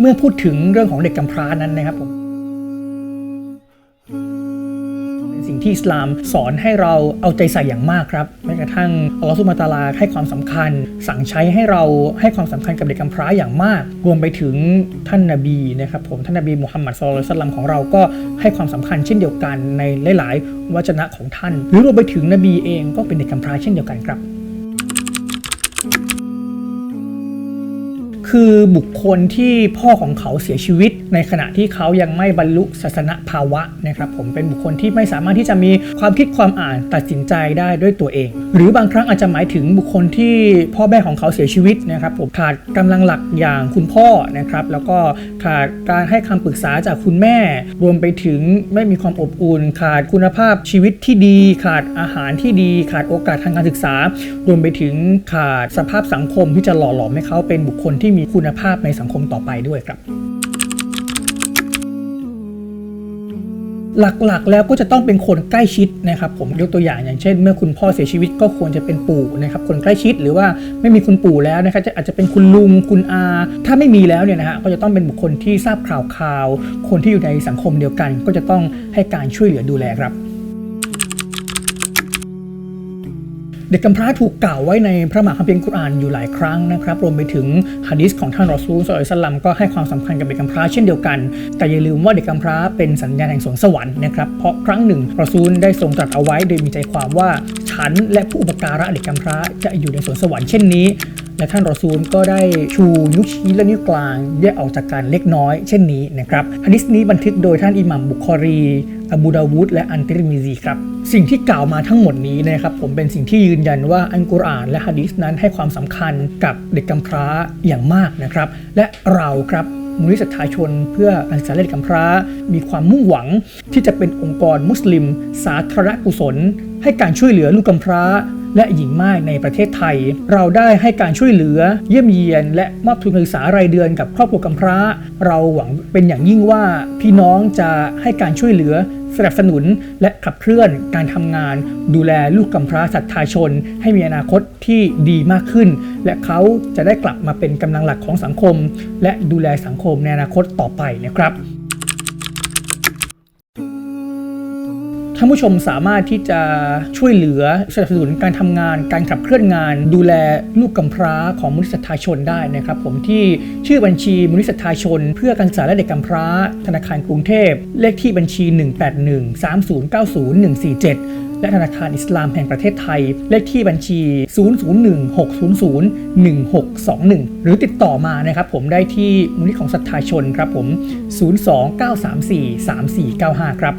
เมื่อพูดถึงเรื่องของเด็กกำพร้านั้นนะครับผมเป็นสิ่งที่อิสลามสอนให้เราเอาใจใส่อย่างมากครับแม้กระทั่งอัลลอฮฺสุบฮาตาลาให้ความสำคัญ สั่งใช้ให้เราให้ความสำคัญกับเด็กกำพร้าอย่างมาก รวมไปถึงท่านนาบีนะครับผมท่านนาบีมุฮัมมัดสุลลัลลอฮุอะลัยฮิวะซัลลัมของเราก็ให้ความสำคัญเช่นเดียวกันในหลาย ๆ วจนะของท่าน หรือรวมไปถึงนบีเองก็เป็นเด็กกำพร้าเช่นเดียวกันครับ คือบุคคลที่พ่อของเขาเสียชีวิต ในขณะที่เขายังไม่บรรลุศาสนภาวะนะครับผมเป็นบุคคลที่ไม่สามารถที่จะมีความคิดความอ่านตัดสินใจได้ด้วยตัวเอง หรือบางครั้งอาจจะหมายถึงบุคคลที่พ่อแม่ของเขาเสียชีวิตนะครับผมขาดกำลังหลักอย่างคุณพ่อนะครับแล้วก็ขาดการให้คำปรึกษาจากคุณแม่ รวมไปถึงไม่มีความอบอุ่น ขาดคุณภาพชีวิตที่ดี ขาดอาหารที่ดี ขาดโอกาสทางการศึกษา รวมไปถึงขาดสภาพสังคมที่จะหล่อหลอมให้เขาเป็นบุคคลที่มีคุณภาพในสังคมต่อไปด้วยครับ หลักๆ แล้วก็จะต้องเป็นคนใกล้ชิดนะครับ ผมยกตัวอย่างอย่างเช่น เมื่อคุณพ่อเสียชีวิตก็ควรจะเป็นปู่นะครับ คนใกล้ชิดหรือว่าไม่มีคุณปู่แล้วนะครับจะอาจจะเป็นคุณลุงคุณอา ถ้าไม่มีแล้วเนี่ยนะฮะก็จะต้องเป็นบุคคลที่ทราบข่าวข่าวๆคนที่อยู่ในสังคมเดียวกัน ก็จะต้องให้การช่วยเหลือดูแลครับ เด็กกำพร้าถูกกล่าวไว้ในพระมหาคัมภีร์กุรอานอยู่หลายครั้งนะครับรวมไปถึงฮะดีษของท่านรอซูลสลลัลลอฮุอะลัยฮิวะซัลลัมก็ให้ความสำคัญกับเด็กกำพร้าเช่นเดียวกัน แต่อย่าลืมว่าเด็กกำพร้าเป็นสัญญาณแห่งสวงสวรรค์นะครับเพราะครั้งหนึ่งรอซูลได้ทรงตรัสเอาไว้โดยมีใจความว่าฉันและผู้อุปการะเด็กกำพร้าจะอยู่ในสวนสวรรค์เช่นนี้และท่านรอซูลก็ได้ชูนิ้วชี้และนิ้วกลางแยกออกจากกันเล็กน้อยเช่นนี้นะครับฮะดิษนี้บันทึกโดยท่านอิหมัมบุคอรี อบูดาวูดและอันติรมิซีครับสิ่งที่กล่าวมาทั้งหมดนี้นะครับผมเป็นสิ่งที่ยืนยันว่าอันกุรอานและฮะดีษนั้นให้ความสำคัญกับเด็กกำพร้าอย่างมากนะครับ และเราครับมูลนิธิศรัทธาชนเพื่อการศึกษาเด็กกำพร้า มีความมุ่งหวังที่จะเป็นองค์กรมุสลิม สาธารณกุศล ให้การช่วยเหลือลูกกำพร้า และหญิงม่ายในประเทศไทย เราได้ให้การช่วยเหลือ เยี่ยมเยียน และมอบทุนการศึกษารายเดือนกับครอบครัวกำพร้า เราหวังเป็นอย่างยิ่งว่าพี่น้องจะให้การช่วยเหลือสนับสนุนและขับเคลื่อนการทำงาน ดูแลลูกกำพร้าศรัทธาชน ให้มีอนาคตที่ดีมากขึ้น และเขาจะได้กลับมาเป็นกำลังหลักของสังคม และดูแลสังคมในอนาคตต่อไปนะครับ ท่านผู้ชมสามารถที่จะช่วยเหลือสนับสนุนการทำงาน การขับเคลื่อนงาน ดูแลลูกกำพร้าของมูลนิธิศรัทธาชนได้นะครับผมที่ชื่อบัญชีมูลนิธิศรัทธาชน เพื่อการศึกษาและเด็กกำพร้า ธนาคารกรุงเทพ เลขที่บัญชี 181-3090-147 และธนาคารอิสลามแห่งประเทศไทย เลขที่บัญชี 001-600-1621 หรือติดต่อมานะครับผมได้ที่มูลนิธิของศรัทธาชนครับผม 029343495 ครับ